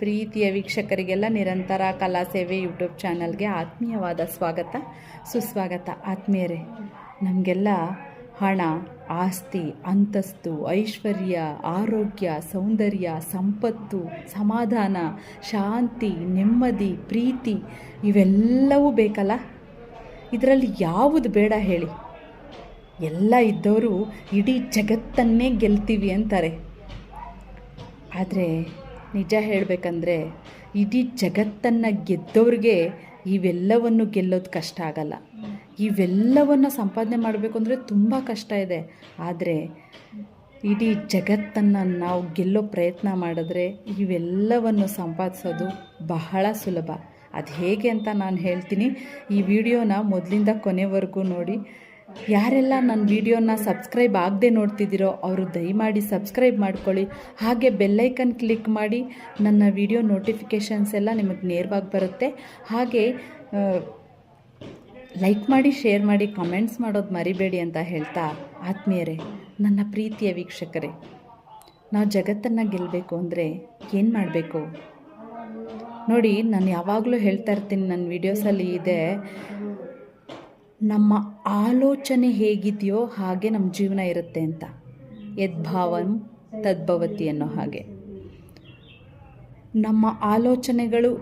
ಪ್ರೀತಿಯ ವೀಕ್ಷಕರಿಗೆಲ್ಲ ನಿರಂತರ ಕಲಾ ಸೇವೆ ಯೂಟ್ಯೂಬ್ ಚಾನಲ್ಗೆ ಆತ್ಮೀಯವಾದ ಸ್ವಾಗತ. ಸುಸ್ವಾಗತ. ಆತ್ಮೀಯರೇ, ನಮಗೆಲ್ಲ ಹಣ, ಆಸ್ತಿ, ಅಂತಸ್ತು, ಐಶ್ವರ್ಯ, ಆರೋಗ್ಯ, ಸೌಂದರ್ಯ, ಸಂಪತ್ತು, ಸಮಾಧಾನ, ಶಾಂತಿ, ನೆಮ್ಮದಿ, ಪ್ರೀತಿ ಇವೆಲ್ಲವೂ ಬೇಕಲ್ಲ? ಇದರಲ್ಲಿ ಯಾವುದು ಬೇಡ ಹೇಳಿ? ಎಲ್ಲ ಇದ್ದವರು ಇಡೀ ಜಗತ್ತನ್ನೇ ಗೆಲ್ತೀವಿ ಅಂತಾರೆ. ಆದರೆ ನಿಜ ಹೇಳಬೇಕಂದ್ರೆ ಇಡೀ ಜಗತ್ತನ್ನು ಗೆದ್ದವ್ರಿಗೆ ಇವೆಲ್ಲವನ್ನು ಗೆಲ್ಲೋದು ಕಷ್ಟ ಆಗಲ್ಲ. ಇವೆಲ್ಲವನ್ನು ಸಂಪಾದನೆ ಮಾಡಬೇಕು ಅಂದರೆ ತುಂಬ ಕಷ್ಟ ಇದೆ. ಆದರೆ ಇಡೀ ಜಗತ್ತನ್ನು ನಾವು ಗೆಲ್ಲೋ ಪ್ರಯತ್ನ ಮಾಡಿದ್ರೆ ಇವೆಲ್ಲವನ್ನು ಸಂಪಾದಿಸೋದು ಬಹಳ ಸುಲಭ. ಅದು ಹೇಗೆ ಅಂತ ನಾನು ಹೇಳ್ತೀನಿ. ಈ ವಿಡಿಯೋನ ಮೊದಲಿಂದ ಕೊನೆವರೆಗೂ ನೋಡಿ. ಯಾರೆಲ್ಲ ನನ್ನ ವಿಡಿಯೋನ ಸಬ್ಸ್ಕ್ರೈಬ್ ಆಗದೆ ನೋಡ್ತಿದ್ದೀರೋ ಅವರು ದಯಮಾಡಿ ಸಬ್ಸ್ಕ್ರೈಬ್ ಮಾಡ್ಕೊಳ್ಳಿ. ಹಾಗೆ ಬೆಲ್ಲೈಕನ್ ಕ್ಲಿಕ್ ಮಾಡಿ ನನ್ನ ವಿಡಿಯೋ ನೋಟಿಫಿಕೇಷನ್ಸ್ ಎಲ್ಲ ನಿಮಗೆ ನೇರವಾಗಿ ಬರುತ್ತೆ. ಹಾಗೆ ಲೈಕ್ ಮಾಡಿ, ಶೇರ್ ಮಾಡಿ, ಕಮೆಂಟ್ಸ್ ಮಾಡೋದು ಮರಿಬೇಡಿ ಅಂತ ಹೇಳ್ತಾ ಆತ್ಮೀಯರೇ, ನನ್ನ ಪ್ರೀತಿಯ ವೀಕ್ಷಕರೇ, ನಾವು ಜಗತ್ತನ್ನು ಗೆಲ್ಲಬೇಕು ಅಂದರೆ ಏನು ಮಾಡಬೇಕು? ನೋಡಿ, ನಾನು ಯಾವಾಗಲೂ ಹೇಳ್ತಾ ಇರ್ತೀನಿ, ನನ್ನ ವೀಡಿಯೋಸಲ್ಲಿ ಇದೆ ನಮ್ಮ ಆಲೋಚನೆ ಹೇಗಿದೆಯೋ ಹಾಗೆ ನಮ್ಮ ಜೀವನ ಇರುತ್ತೆ ಅಂತ. ಯದ್ಭಾವಂ ತದ್ಭವತಿ ಅನ್ನೋ ಹಾಗೆ. ನಮ್ಮ ಆಲೋಚನೆಗಳು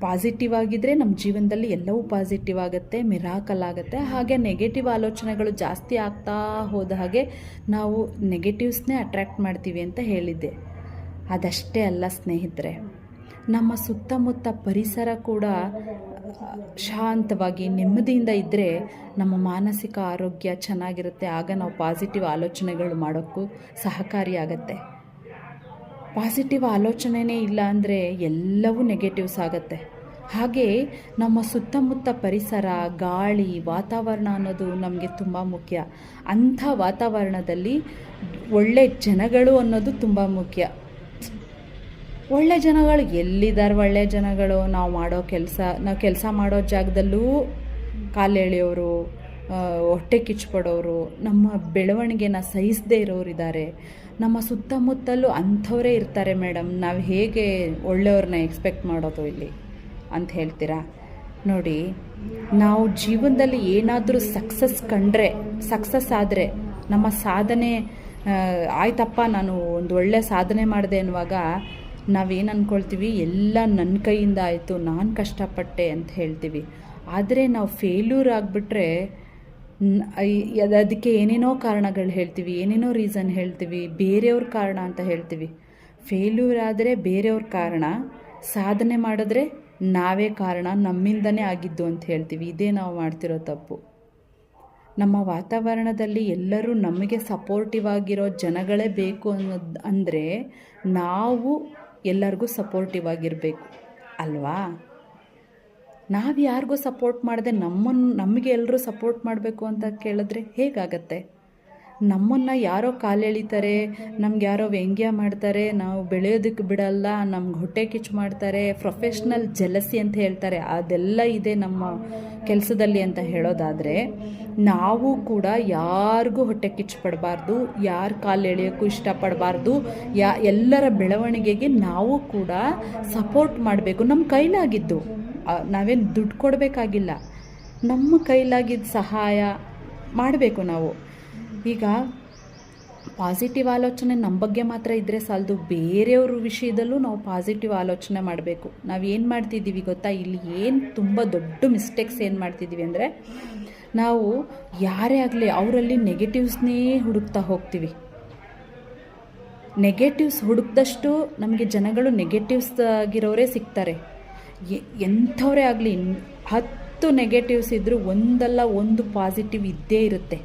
ಪಾಸಿಟಿವ್ ಆಗಿದ್ದರೆ ನಮ್ಮ ಜೀವನದಲ್ಲಿ ಎಲ್ಲವೂ ಪಾಸಿಟಿವ್ ಆಗುತ್ತೆ ಮಿರಾಕಲ್ ಆಗುತ್ತೆ. ಹಾಗೆ ನೆಗೆಟಿವ್ ಆಲೋಚನೆಗಳು ಜಾಸ್ತಿ ಆಗ್ತಾ ಹೋದ ಹಾಗೆ ನಾವು ನೆಗೆಟಿವ್ಸ್ನೇ ಅಟ್ರ್ಯಾಕ್ಟ್ ಮಾಡ್ತೀವಿ ಅಂತ ಹೇಳಿದ್ದೆ. ಅದಷ್ಟೇ ಅಲ್ಲ ಸ್ನೇಹಿತರೆ. ನಮ್ಮ ಸುತ್ತಮುತ್ತ ಪರಿಸರ ಕೂಡ ಶಾಂತವಾಗಿ, ನೆಮ್ಮದಿಯಿಂದ ಇದ್ದರೆ ನಮ್ಮ ಮಾನಸಿಕ ಆರೋಗ್ಯ ಚೆನ್ನಾಗಿರುತ್ತೆ. ಆಗ ನಾವು ಪಾಸಿಟಿವ್ ಆಲೋಚನೆಗಳು ಮಾಡೋಕ್ಕೂ ಸಹಕಾರಿಯಾಗತ್ತೆ. ಪಾಸಿಟಿವ್ ಆಲೋಚನೆಯೇ ಇಲ್ಲ ಅಂದರೆ ಎಲ್ಲವೂ ನೆಗೆಟಿವ್ಸ್ ಆಗುತ್ತೆ. ಹಾಗೆ ನಮ್ಮ ಸುತ್ತಮುತ್ತ ಪರಿಸರ, ಗಾಳಿ, ವಾತಾವರಣ ಅನ್ನೋದು ನಮಗೆ ತುಂಬ ಮುಖ್ಯ. ಅಂಥ ವಾತಾವರಣದಲ್ಲಿ ಒಳ್ಳೆ ಜನಗಳು ಅನ್ನೋದು ತುಂಬ ಮುಖ್ಯ. ಒಳ್ಳೆ ಜನಗಳು, ಎಲ್ಲಿದ್ದಾರೆ ಒಳ್ಳೆ ಜನಗಳು? ನಾವು ಮಾಡೋ ಕೆಲಸ, ನಾವು ಕೆಲಸ ಮಾಡೋ ಜಾಗದಲ್ಲೂ ಕಾಲೆಳೆಯೋರು ಹೊಟ್ಟೆ ಕಿಚ್ಪಡೋರು ನಮ್ಮ ಬೆಳವಣಿಗೆನ ಸಹಿಸದೇ ಇರೋರು ಇದ್ದಾರೆ. ನಮ್ಮ ಸುತ್ತಮುತ್ತಲೂ ಅಂಥವರೇ ಇರ್ತಾರೆ ಮೇಡಮ್ ನಾವು ಹೇಗೆ ಒಳ್ಳೆಯವ್ರನ್ನ ಎಕ್ಸ್ಪೆಕ್ಟ್ ಮಾಡೋದು ಇಲ್ಲಿ ಅಂತ ಹೇಳ್ತೀರಾ? ನೋಡಿ, ನಾವು ಜೀವನದಲ್ಲಿ ಏನಾದರೂ ಸಕ್ಸಸ್ ಕಂಡ್ರೆ, ಸಕ್ಸಸ್ ಆದರೆ ನಮ್ಮ ಸಾಧನೆ ಆಯ್ತಪ್ಪ, ನಾನು ಒಂದು ಒಳ್ಳೆ ಸಾಧನೆ ಮಾಡಿದೆ ಅನ್ನುವಾಗ ನಾವೇನು ಅಂದ್ಕೊಳ್ತೀವಿ ಎಲ್ಲ ನನ್ನ ಕೈಯಿಂದ ಆಯಿತು, ನಾನು ಕಷ್ಟಪಟ್ಟೆ ಅಂತ ಹೇಳ್ತೀವಿ. ಆದರೆ ನಾವು ಫೇಲ್ಯೂರ್ ಆಗಿಬಿಟ್ರೆ ಅದಕ್ಕೆ ಏನೇನೋ ಕಾರಣಗಳು ಹೇಳ್ತೀವಿ, ಏನೇನೋ ರೀಸನ್ ಹೇಳ್ತೀವಿ, ಬೇರೆಯವ್ರ ಕಾರಣ ಅಂತ ಹೇಳ್ತೀವಿ. ಫೇಲ್ಯೂರ್ ಆದರೆ ಬೇರೆಯವ್ರ ಕಾರಣ, ಸಾಧನೆ ಮಾಡಿದ್ರೆ ನಾವೇ ಕಾರಣ, ನಮ್ಮಿಂದನೇ ಆಗಿದ್ದು ಅಂತ ಹೇಳ್ತೀವಿ. ಇದೇ ನಾವು ಮಾಡ್ತಿರೋ ತಪ್ಪು. ನಮ್ಮ ವಾತಾವರಣದಲ್ಲಿ ಎಲ್ಲರೂ ನಮಗೆ ಸಪೋರ್ಟಿವ್ ಆಗಿರೋ ಜನಗಳೇ ಬೇಕು ಅನ್ನೋದು, ಅಂದರೆ ನಾವು ಎಲ್ಲರಿಗೂ ಸಪೋರ್ಟಿವ್ ಆಗಿರಬೇಕು. ಅಲ್ವಾ? ನಾವು ಯಾರಿಗೂ ಸಪೋರ್ಟ್ ಮಾಡದೆ ನಮ್ಮನ್ನು ನಮಗೆ ಎಲ್ಲರೂ ಸಪೋರ್ಟ್ ಮಾಡಬೇಕು ಅಂತ ಕೇಳಿದ್ರೆ ಹೇಗಾಗತ್ತೆ? ನಮ್ಮನ್ನು ಯಾರೋ ಕಾಲೆಳಿತಾರೆ, ನಮ್ಗೆ ಯಾರೋ ವ್ಯಂಗ್ಯ ಮಾಡ್ತಾರೆ, ನಾವು ಬೆಳೆಯೋದಕ್ಕೆ ಬಿಡಲ್ಲ ನಮ್ಗೆ ಹೊಟ್ಟೆ ಕಿಚ್ಚು ಮಾಡ್ತಾರೆ ಪ್ರೊಫೆಷ್ನಲ್ ಜಲಸಿ ಅಂತ ಹೇಳ್ತಾರೆ. ಅದೆಲ್ಲ ಇದೆ ನಮ್ಮ ಕೆಲಸದಲ್ಲಿ ಅಂತ ಹೇಳೋದಾದರೆ, ನಾವು ಕೂಡ ಯಾರಿಗೂ ಹೊಟ್ಟೆ ಕಿಚ್ಚು ಪಡಬಾರ್ದು, ಯಾರು ಕಾಲು ಎಳೆಯೋಕ್ಕೂ ಇಷ್ಟಪಡಬಾರ್ದು, ಯಾ, ಎಲ್ಲರ ಬೆಳವಣಿಗೆಗೆ ನಾವು ಕೂಡ ಸಪೋರ್ಟ್ ಮಾಡಬೇಕು. ನಮ್ಮ ಕೈಲಾಗಿದ್ದು. ನಾವೇನು ದುಡ್ಡು ಕೊಡಬೇಕಾಗಿಲ್ಲ. ನಮ್ಮ ಕೈಲಾಗಿದ್ದ ಸಹಾಯ ಮಾಡಬೇಕು ನಾವು. ಈಗ ಪಾಸಿಟಿವ್ ಆಲೋಚನೆ ನಮ್ಮ ಬಗ್ಗೆ ಮಾತ್ರ ಇದ್ದರೆ ಸಾಲದು ಬೇರೆಯವ್ರ ವಿಷಯದಲ್ಲೂ ನಾವು ಪಾಸಿಟಿವ್ ಆಲೋಚನೆ ಮಾಡಬೇಕು. ನಾವು ಏನು ಮಾಡ್ತಿದ್ದೀವಿ ಗೊತ್ತಾ? ಇಲ್ಲಿ ಏನು ತುಂಬ ದೊಡ್ಡ ಮಿಸ್ಟೇಕ್ಸ್ ಏನು ಮಾಡ್ತಿದ್ದೀವಿ ಅಂದರೆ ನಾವು ಯಾರೇ ಆಗಲಿ ಅವರಲ್ಲಿ ನೆಗೆಟಿವ್ಸ್ನೇ ಹುಡುಕ್ತಾ ಹೋಗ್ತೀವಿ. ನೆಗೆಟಿವ್ಸ್ ಹುಡುಕ್ದಷ್ಟು ನಮಗೆ ಜನಗಳು ನೆಗೆಟಿವ್ಸ್ ಆಗಿರೋರೇ ಸಿಗ್ತಾರೆ. ಎಂಥವರೇ ಆಗಲಿ ಹತ್ತು ನೆಗೆಟಿವ್ಸ್ ಇದ್ದರೂ ಒಂದಲ್ಲ ಒಂದು ಪಾಸಿಟಿವ್ ಇದ್ದೇ ಇರುತ್ತೆ.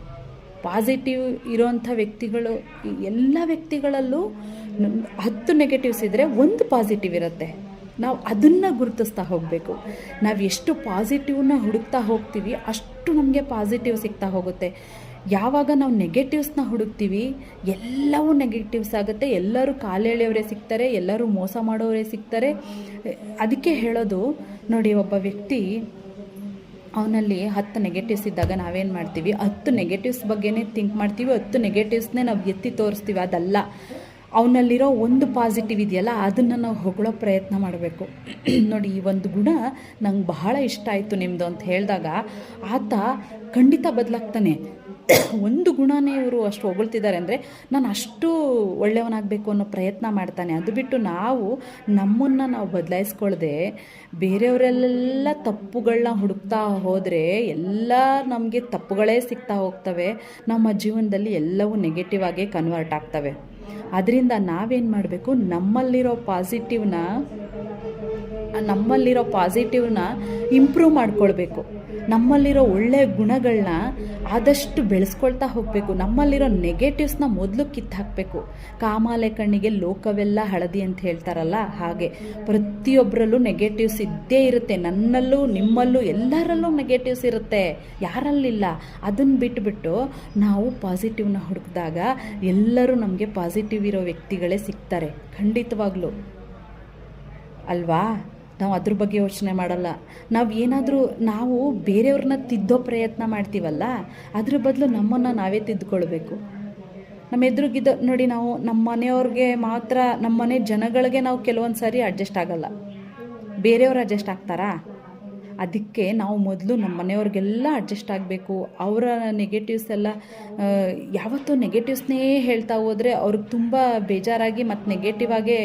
ಪಾಸಿಟಿವ್ ಇರೋವಂಥ ವ್ಯಕ್ತಿಗಳು ಎಲ್ಲ ವ್ಯಕ್ತಿಗಳಲ್ಲೂ ಹತ್ತು ನೆಗೆಟಿವ್ಸ್ ಇದ್ದರೆ ಒಂದು ಪಾಸಿಟಿವ್ ಇರುತ್ತೆ. ನಾವು ಅದನ್ನು ಗುರುತಿಸ್ತಾ ಹೋಗಬೇಕು. ನಾವು ಎಷ್ಟು ಪಾಸಿಟಿವ್ನ ಹುಡುಕ್ತಾ ಹೋಗ್ತೀವಿ, ಅಷ್ಟು ನಮಗೆ ಪಾಸಿಟಿವ್ ಸಿಗ್ತಾ ಹೋಗುತ್ತೆ. ಯಾವಾಗ ನಾವು ನೆಗೆಟಿವ್ಸ್ನ ಹುಡುಕ್ತೀವಿ, ಎಲ್ಲವೂ ನೆಗೆಟಿವ್ಸ್ ಆಗುತ್ತೆ. ಎಲ್ಲರೂ ಕಾಲೆಳೆಯವರೇ ಸಿಗ್ತಾರೆ, ಎಲ್ಲರೂ ಮೋಸ ಮಾಡೋರೇ ಸಿಗ್ತಾರೆ. ಅದಕ್ಕೆ ಹೇಳೋದು, ನೋಡಿ, ಒಬ್ಬ ವ್ಯಕ್ತಿ ಅವನಲ್ಲಿ ಹತ್ತು ನೆಗೆಟಿವ್ಸ್ ಇದ್ದಾಗ ನಾವೇನು ಮಾಡ್ತೀವಿ? ಹತ್ತು ನೆಗೆಟಿವ್ಸ್ ಬಗ್ಗೆನೇ ಥಿಂಕ್ ಮಾಡ್ತೀವಿ, ಹತ್ತು ನೆಗೆಟಿವ್ಸ್ನೇ ನಾವು ಎತ್ತಿ ತೋರಿಸ್ತೀವಿ, ಅದಲ್ಲ. ಅವನಲ್ಲಿರೋ ಒಂದು ಪಾಸಿಟಿವ್ ಇದೆಯಲ್ಲ, ಅದನ್ನು ನಾವು ಹೊಗಳೋ ಪ್ರಯತ್ನ ಮಾಡಬೇಕು. ನೋಡಿ, ಈ ಒಂದು ಗುಣ ನಂಗೆ ಬಹಳ ಇಷ್ಟ ಆಯಿತು ನಿಮ್ಮದು ಅಂತ ಹೇಳಿದಾಗ, ಆತ ಖಂಡಿತ ಬದಲಾಗ್ತಾನೆ. ಒಂದು ಗುಣನೇ ಇವರು ಅಷ್ಟು ಹೊಗಳ್ತಿದ್ದಾರೆ ಅಂದರೆ ನಾನು ಅಷ್ಟು ಒಳ್ಳೆಯವನಾಗಬೇಕು ಅನ್ನೋ ಪ್ರಯತ್ನ ಮಾಡ್ತಾನೆ. ಅದು ಬಿಟ್ಟು ನಾವು ನಮ್ಮನ್ನು ನಾವು ಬದಲಾಯಿಸ್ಕೊಳ್ದೆ ಬೇರೆಯವರೆಲ್ಲ ತಪ್ಪುಗಳನ್ನ ಹುಡುಕ್ತಾ ಹೋದರೆ ಎಲ್ಲ ನಮಗೆ ತಪ್ಪುಗಳೇ ಸಿಗ್ತಾ ಹೋಗ್ತವೆ. ನಮ್ಮ ಜೀವನದಲ್ಲಿ ಎಲ್ಲವೂ ನೆಗೆಟಿವ್ ಆಗೇ ಕನ್ವರ್ಟ್ ಆಗ್ತವೆ. ಅದರಿಂದ ನಾವೇನು ಮಾಡಬೇಕು? ನಮ್ಮಲ್ಲಿರೋ ಪಾಸಿಟಿವ್ನ ನಮ್ಮಲ್ಲಿರೋ ಪಾಸಿಟಿವ್ನ ಇಂಪ್ರೂವ್ ಮಾಡ್ಕೊಳ್ಬೇಕು. ನಮ್ಮಲ್ಲಿರೋ ಒಳ್ಳೆಯ ಗುಣಗಳನ್ನ ಆದಷ್ಟು ಬೆಳೆಸ್ಕೊಳ್ತಾ ಹೋಗಬೇಕು. ನಮ್ಮಲ್ಲಿರೋ ನೆಗೆಟಿವ್ಸ್ನ ಮೊದಲು ಕಿತ್ತಾಕಬೇಕು. ಕಾಮಾಲೆ ಕಣ್ಣಿಗೆ ಲೋಕವೆಲ್ಲ ಹಳದಿ ಅಂತ ಹೇಳ್ತಾರಲ್ಲ ಹಾಗೆ. ಪ್ರತಿಯೊಬ್ಬರಲ್ಲೂ ನೆಗೆಟಿವ್ಸ್ ಇದ್ದೇ ಇರುತ್ತೆ. ನನ್ನಲ್ಲೂ, ನಿಮ್ಮಲ್ಲೂ ಎಲ್ಲರಲ್ಲೂ ನೆಗೆಟಿವ್ಸ್ ಇರುತ್ತೆ. ಯಾರಲ್ಲಿಲ್ಲ? ಅದನ್ನು ಬಿಟ್ಬಿಟ್ಟು ನಾವು ಪಾಸಿಟಿವ್ನ ಹುಡುಕಿದಾಗ ಎಲ್ಲರೂ ನಮಗೆ ಪಾಸಿಟಿವ್ ಇರೋ ವ್ಯಕ್ತಿಗಳೇ ಸಿಗ್ತಾರೆ. ಖಂಡಿತವಾಗ್ಲೂ. ಅಲ್ವಾ? ನಾವು ಅದ್ರ ಬಗ್ಗೆ ಯೋಚನೆ ಮಾಡಲ್ಲ. ನಾವು ಏನಾದರೂ ನಾವು ಬೇರೆಯವ್ರನ್ನ ತಿದ್ದೋ ಪ್ರಯತ್ನ ಮಾಡ್ತೀವಲ್ಲ, ಅದ್ರ ಬದಲು ನಮ್ಮನ್ನು ನಾವೇ ತಿದ್ದುಕೊಳ್ಬೇಕು ನಮ್ಮ ಎದುರುಗಿದ್ದ ನೋಡಿ ನಾವು ನಮ್ಮ ಮನೆಯವ್ರಿಗೆ ಮಾತ್ರ, ನಮ್ಮ ಮನೆ ಜನಗಳಿಗೆ ನಾವು ಕೆಲವೊಂದು ಸಾರಿ ಅಡ್ಜಸ್ಟ್ ಆಗಲ್ಲ. ಬೇರೆಯವ್ರು ಅಡ್ಜಸ್ಟ್ ಆಗ್ತಾರಾ? ಅದಕ್ಕೆ ನಾವು ಮೊದಲು ನಮ್ಮ ಮನೆಯವ್ರಿಗೆಲ್ಲ ಅಡ್ಜಸ್ಟ್ ಆಗಬೇಕು. ಅವರ ನೆಗೆಟಿವ್ಸ್ ಎಲ್ಲ ಯಾವತ್ತೂ ನೆಗೆಟಿವ್ಸ್ನೇ ಹೇಳ್ತಾ ಹೋದರೆ ಅವ್ರಿಗೆ ತುಂಬ ಬೇಜಾರಾಗಿ ಮತ್ತು ನೆಗೆಟಿವ್ ಆಗೇ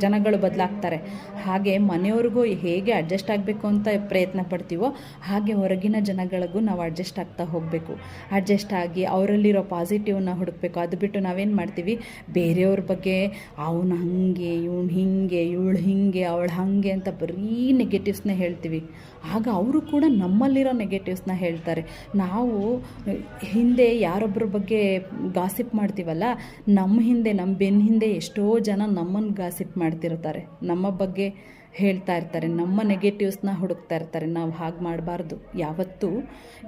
ಜನಗಳು ಬದಲಾಗ್ತಾರೆ. ಹಾಗೆ ಮನೆಯವ್ರಿಗೂ ಹೇಗೆ ಅಡ್ಜಸ್ಟ್ ಆಗಬೇಕು ಅಂತ ಪ್ರಯತ್ನ ಪಡ್ತೀವೋ ಹಾಗೆ ಹೊರಗಿನ ಜನಗಳಿಗೂ ನಾವು ಅಡ್ಜಸ್ಟ್ ಆಗ್ತಾ ಹೋಗಬೇಕು. ಅಡ್ಜಸ್ಟ್ ಆಗಿ ಅವರಲ್ಲಿರೋ ಪಾಸಿಟಿವ್ನ ಹುಡುಕ್ಬೇಕು. ಅದು ಬಿಟ್ಟು ನಾವೇನು ಮಾಡ್ತೀವಿ? ಬೇರೆಯವ್ರ ಬಗ್ಗೆ ಅವನು ಹಾಗೆ, ಇವನು ಹಿಂಗೆ, ಇವಳು ಹಿಂಗೆ, ಅವಳು ಹಾಗೆ ಅಂತ ಬರೀ ನೆಗೆಟಿವ್ಸ್ನ ಹೇಳ್ತೀವಿ. ಆಗ ಅವರು ಕೂಡ ನಮ್ಮಲ್ಲಿರೋ ನೆಗೆಟಿವ್ಸ್ನ ಹೇಳ್ತಾರೆ. ನಾವು ಹಿಂದೆ ಯಾರೊಬ್ಬರ ಬಗ್ಗೆ ಗಾಸಿಪ್ ಮಾಡ್ತೀವಲ್ಲ, ನಮ್ಮ ಹಿಂದೆ, ನಮ್ಮ ಬೆನ್ನ ಹಿಂದೆ ಎಷ್ಟೋ ಜನ ನಮ್ಮನ್ನು ಗಾಸಿಪ್ ಮಾಡ್ತಿರ್ತಾರೆ. ನಮ್ಮ ಬಗ್ಗೆ ಹೇಳ್ತಾ ಇರ್ತಾರೆ. ನಮ್ಮ ನೆಗೆಟಿವ್ಸ್ನ ಹುಡುಕ್ತಾ ಇರ್ತಾರೆ. ನಾವು ಹಾಗೆ ಮಾಡಬಾರ್ದು. ಯಾವತ್ತೂ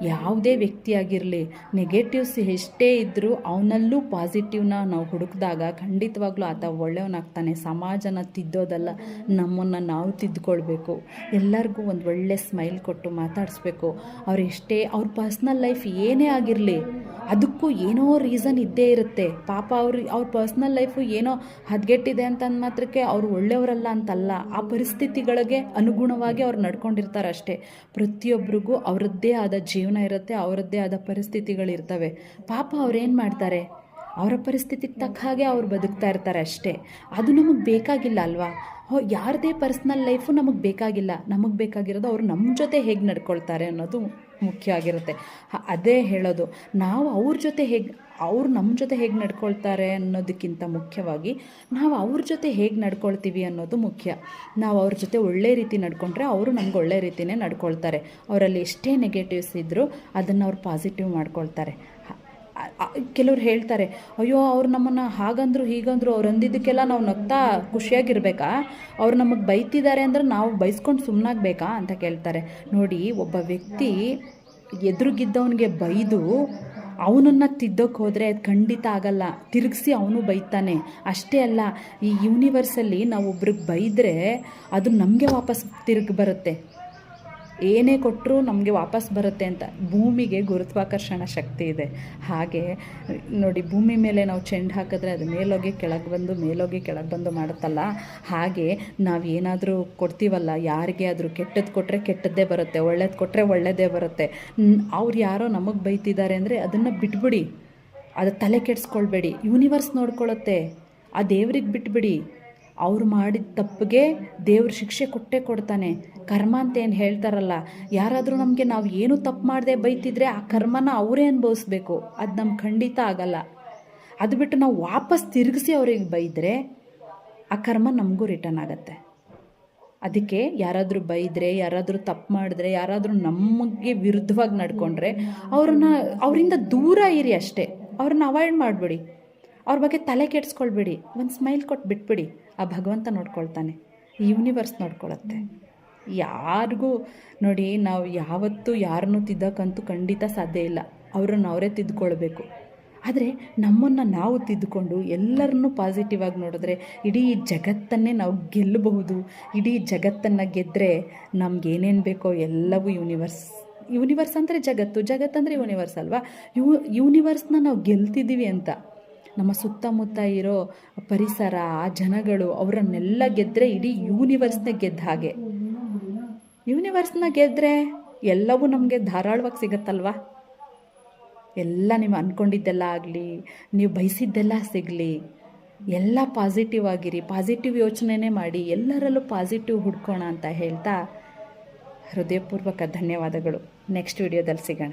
ಯಾವುದೇ ವ್ಯಕ್ತಿಯಾಗಿರಲಿ ನೆಗೆಟಿವ್ಸ್ ಎಷ್ಟೇ ಇದ್ದರೂ ಅವನಲ್ಲೂ ಪಾಸಿಟಿವ್ನ ನಾವು ಹುಡುಕಿದಾಗ ಖಂಡಿತವಾಗ್ಲೂ ಆತ ಒಳ್ಳೆಯವನಾಗ್ತಾನೆ ಸಮಾಜನ ತಿದ್ದೋದಲ್ಲ, ನಮ್ಮನ್ನು ನಾವು ತಿದ್ದುಕೊಳ್ಬೇಕು ಎಲ್ಲರಿಗೂ ಒಂದು ಒಳ್ಳೆ ಸ್ಮೈಲ್ ಕೊಟ್ಟು ಮಾತಾಡಿಸ್ಬೇಕು. ಅವ್ರು ಎಷ್ಟೇ, ಅವ್ರ ಪರ್ಸ್ನಲ್ ಲೈಫ್ ಏನೇ ಆಗಿರಲಿ ಅದಕ್ಕೂ ಏನೋ ರೀಸನ್ ಇದ್ದೇ ಇರುತ್ತೆ. ಪಾಪ ಅವ್ರ ಅವ್ರ ಪರ್ಸ್ನಲ್ ಲೈಫು ಏನೋ ಹದಗೆಟ್ಟಿದೆ ಅಂತ ಮಾತ್ರಕ್ಕೆ ಅವ್ರು ಒಳ್ಳೆಯವರಲ್ಲ ಅಂತಲ್ಲ. ಆ ಪರಿಸ್ಥಿತಿಗಳಿಗೆ ಅನುಗುಣವಾಗಿ ಅವ್ರು ನಡ್ಕೊಂಡಿರ್ತಾರೆ ಅಷ್ಟೇ. ಪ್ರತಿಯೊಬ್ಬರಿಗೂ ಅವರದ್ದೇ ಆದ ಜೀವನ ಇರುತ್ತೆ, ಅವರದ್ದೇ ಆದ ಪರಿಸ್ಥಿತಿಗಳಿರ್ತವೆ. ಪಾಪ ಅವ್ರೇನು ಮಾಡ್ತಾರೆ? ಅವರ ಪರಿಸ್ಥಿತಿಗೆ ತಕ್ಕ ಹಾಗೆ ಅವ್ರು ಬದುಕ್ತಾ ಇರ್ತಾರೆ ಅಷ್ಟೇ. ಅದು ನಮಗೆ ಬೇಕಾಗಿಲ್ಲ ಅಲ್ವಾ? ಯಾರದೇ ಪರ್ಸ್ನಲ್ ಲೈಫು ನಮಗೆ ಬೇಕಾಗಿಲ್ಲ. ನಮಗೆ ಬೇಕಾಗಿರೋದು ಅವರು ನಮ್ಮ ಜೊತೆ ಹೇಗೆ ನಡ್ಕೊಳ್ತಾರೆ ಅನ್ನೋದು ಮುಖ್ಯ ಆಗಿರುತ್ತೆ. ಅದೇ ಹೇಳೋದು. ನಾವು ಅವ್ರ ಜೊತೆ ಹೇಗೆ, ಅವ್ರು ನಮ್ಮ ಜೊತೆ ಹೇಗೆ ನಡ್ಕೊಳ್ತಾರೆ ಅನ್ನೋದಕ್ಕಿಂತ ಮುಖ್ಯವಾಗಿ ನಾವು ಅವ್ರ ಜೊತೆ ಹೇಗೆ ನಡ್ಕೊಳ್ತೀವಿ ಅನ್ನೋದು ಮುಖ್ಯ. ನಾವು ಅವ್ರ ಜೊತೆ ಒಳ್ಳೆ ರೀತಿ ನಡ್ಕೊಂಡ್ರೆ ಅವರು ನಮ್ಗೆ ಒಳ್ಳೆ ರೀತಿಯೇ ನಡ್ಕೊಳ್ತಾರೆ. ಅವರಲ್ಲಿ ಎಷ್ಟೇ ನೆಗೆಟಿವ್ಸ್ ಇದ್ದರೂ ಅದನ್ನು ಅವ್ರು ಪಾಸಿಟಿವ್ ಮಾಡ್ಕೊಳ್ತಾರೆ. ಕೆಲವ್ರು ಹೇಳ್ತಾರೆ, ಅಯ್ಯೋ, ಅವ್ರು ನಮ್ಮನ್ನು ಹಾಗಂದ್ರು, ಹೀಗಂದ್ರು, ಅವ್ರು ಅಂದಿದ್ದಕ್ಕೆಲ್ಲ ನಾವು ನಗ್ತಾ ಖುಷಿಯಾಗಿರ್ಬೇಕಾ? ಅವ್ರು ನಮಗೆ ಬೈತಿದ್ದಾರೆ ಅಂದ್ರೆ ನಾವು ಬೈಸ್ಕೊಂಡು ಸುಮ್ಮನಾಗಬೇಕಾ ಅಂತ ಕೇಳ್ತಾರೆ. ನೋಡಿ, ಒಬ್ಬ ವ್ಯಕ್ತಿ ಎದುರುಗಿದ್ದವನಿಗೆ ಬೈದು ಅವನನ್ನು ತಿದ್ದೋಕೆ ಹೋದರೆ ಅದು ಖಂಡಿತ ಆಗಲ್ಲ. ತಿರುಗಿಸಿ ಅವನು ಬೈತಾನೆ. ಅಷ್ಟೇ ಅಲ್ಲ, ಈ ಯೂನಿವರ್ಸಲ್ಲಿ ನಾವು ಒಬ್ರಿಗೆ ಬೈದರೆ ಅದು ನಮಗೆ ವಾಪಸ್ ತಿರುಗಿ ಬರುತ್ತೆ. ಏನೇ ಕೊಟ್ಟರೂ ನಮಗೆ ವಾಪಸ್ ಬರುತ್ತೆ ಅಂತ. ಭೂಮಿಗೆ ಗುರುತ್ವಾಕರ್ಷಣ ಶಕ್ತಿ ಇದೆ. ಹಾಗೆ, ನೋಡಿ, ಭೂಮಿ ಮೇಲೆ ನಾವು ಚೆಂಡು ಹಾಕಿದ್ರೆ ಅದು ಮೇಲೋಗಿ ಕೆಳಗೆ ಬಂದು ಮೇಲೋಗಿ ಕೆಳಗೆ ಬಂದು ಮಾಡುತ್ತಲ್ಲ. ಹಾಗೆ, ನಾವು ಏನಾದರೂ ಕೊಡ್ತೀವಲ್ಲ, ಯಾರಿಗೆ ಆದರೂ ಕೆಟ್ಟದ್ದು ಕೊಟ್ಟರೆ ಕೆಟ್ಟದ್ದೇ ಬರುತ್ತೆ, ಒಳ್ಳೇದು ಕೊಟ್ಟರೆ ಒಳ್ಳೆಯದೇ ಬರುತ್ತೆ. ಅವ್ರು ಯಾರೋ ನಮಗೆ ಬೈತಿದ್ದಾರೆ ಅಂದರೆ ಅದನ್ನು ಬಿಟ್ಬಿಡಿ. ಅದು ತಲೆ ಕೆಡಿಸ್ಕೊಳ್ಬೇಡಿ. ಯೂನಿವರ್ಸ್ ನೋಡ್ಕೊಳ್ಳುತ್ತೆ ಆ ದೇವ್ರಿಗೆ ಬಿಟ್ಬಿಡಿ. ಅವ್ರು ಮಾಡಿದ ತಪ್ಪಿಗೆ ದೇವ್ರ ಶಿಕ್ಷೆ ಕೊಟ್ಟೇ ಕೊಡ್ತಾನೆ. ಕರ್ಮ ಅಂತ ಏನು ಹೇಳ್ತಾರಲ್ಲ, ಯಾರಾದರೂ ನಮಗೆ ನಾವು ಏನು ತಪ್ಪು ಮಾಡದೆ ಬೈತಿದ್ರೆ ಆ ಕರ್ಮನ ಅವರೇ ಅನುಭವಿಸ್ಬೇಕು. ಅದು ನಮ್ಗೆ ಖಂಡಿತ ಆಗಲ್ಲ. ಅದು ಬಿಟ್ಟು ನಾವು ವಾಪಸ್ ತಿರುಗಿಸಿ ಅವ್ರಿಗೆ ಬೈದರೆ ಆ ಕರ್ಮ ನಮಗೂ ರಿಟರ್ನ್ ಆಗುತ್ತೆ. ಅದಕ್ಕೆ ಯಾರಾದರೂ ಬೈದರೆ, ಯಾರಾದರೂ ತಪ್ಪು ಮಾಡಿದ್ರೆ, ಯಾರಾದರೂ ನಮಗೆ ವಿರುದ್ಧವಾಗಿ ನಡ್ಕೊಂಡ್ರೆ, ಅವ್ರನ್ನ, ಅವರಿಂದ ದೂರ ಇರಿ ಅಷ್ಟೇ. ಅವ್ರನ್ನ ಅವಾಯ್ಡ್ ಮಾಡಿಬಿಡಿ. ಅವ್ರ ಬಗ್ಗೆ ತಲೆ ಕೆಡಿಸ್ಕೊಳ್ಬೇಡಿ, ಒಂದು ಸ್ಮೈಲ್ ಕೊಟ್ಟು ಬಿಟ್ಬಿಡಿ, ಆ ಭಗವಂತ ನೋಡ್ಕೊಳ್ತಾನೆ ಯೂನಿವರ್ಸ್ ನೋಡ್ಕೊಳತ್ತೆ. ಯಾರಿಗೂ ನೋಡಿ ನಾವು ಯಾವತ್ತೂ ಯಾರನ್ನೂ ತಿದ್ದಕ್ಕಂತೂ ಖಂಡಿತ ಸಾಧ್ಯ ಇಲ್ಲ, ಅವ್ರನ್ನ ಅವರೇ ತಿದ್ದುಕೊಳ್ಬೇಕು ಆದರೆ ನಮ್ಮನ್ನು ನಾವು ತಿದ್ದುಕೊಂಡು ಎಲ್ಲರನ್ನೂ ಪಾಸಿಟಿವ್ ಆಗಿ ನೋಡಿದ್ರೆ ಇಡೀ ಜಗತ್ತನ್ನೇ ನಾವು ಗೆಲ್ಲಬಹುದು, ಇಡೀ ಜಗತ್ತನ್ನು ಗೆದ್ದರೆ ನಮ್ಗೇನೇನು ಬೇಕೋ ಎಲ್ಲವೂ ಯೂನಿವರ್ಸ್ ಯೂನಿವರ್ಸ್ ಅಂದರೆ ಜಗತ್ತು, ಜಗತ್ತಂದರೆ ಯೂನಿವರ್ಸ್ ಅಲ್ವಾ? ಯೂ ಯೂನಿವರ್ಸ್ನ ನಾವು ಗೆಲ್ತಿದ್ದೀವಿ ಅಂತ. ನಮ್ಮ ಸುತ್ತಮುತ್ತ ಇರೋ ಪರಿಸರ, ಆ ಜನಗಳು ಅವರನ್ನೆಲ್ಲ ಗೆದ್ದರೆ ಇಡೀ ಯೂನಿವರ್ಸ್ನ ಗೆದ್ದ ಹಾಗೆ. ಯೂನಿವರ್ಸ್ನ ಗೆದ್ದರೆ ಎಲ್ಲವೂ ನಮಗೆ ಧಾರಾಳವಾಗಿ ಸಿಗತ್ತಲ್ವಾ? ಎಲ್ಲ ನೀವು ಅಂದ್ಕೊಂಡಿದ್ದೆಲ್ಲ ಆಗಲಿ, ನೀವು ಬಯಸಿದ್ದೆಲ್ಲ ಸಿಗಲಿ, ಎಲ್ಲ ಪಾಸಿಟಿವ್ ಆಗಿರಿ ಪಾಸಿಟಿವ್ ಯೋಚನೆನೇ ಮಾಡಿ, ಎಲ್ಲರಲ್ಲೂ ಪಾಸಿಟಿವ್ ಹುಡ್ಕೋಣ ಅಂತ ಹೇಳ್ತಾ ಹೃದಯಪೂರ್ವಕ ಧನ್ಯವಾದಗಳು. ನೆಕ್ಸ್ಟ್ ವಿಡಿಯೋದಲ್ಲಿ ಸಿಗೋಣ.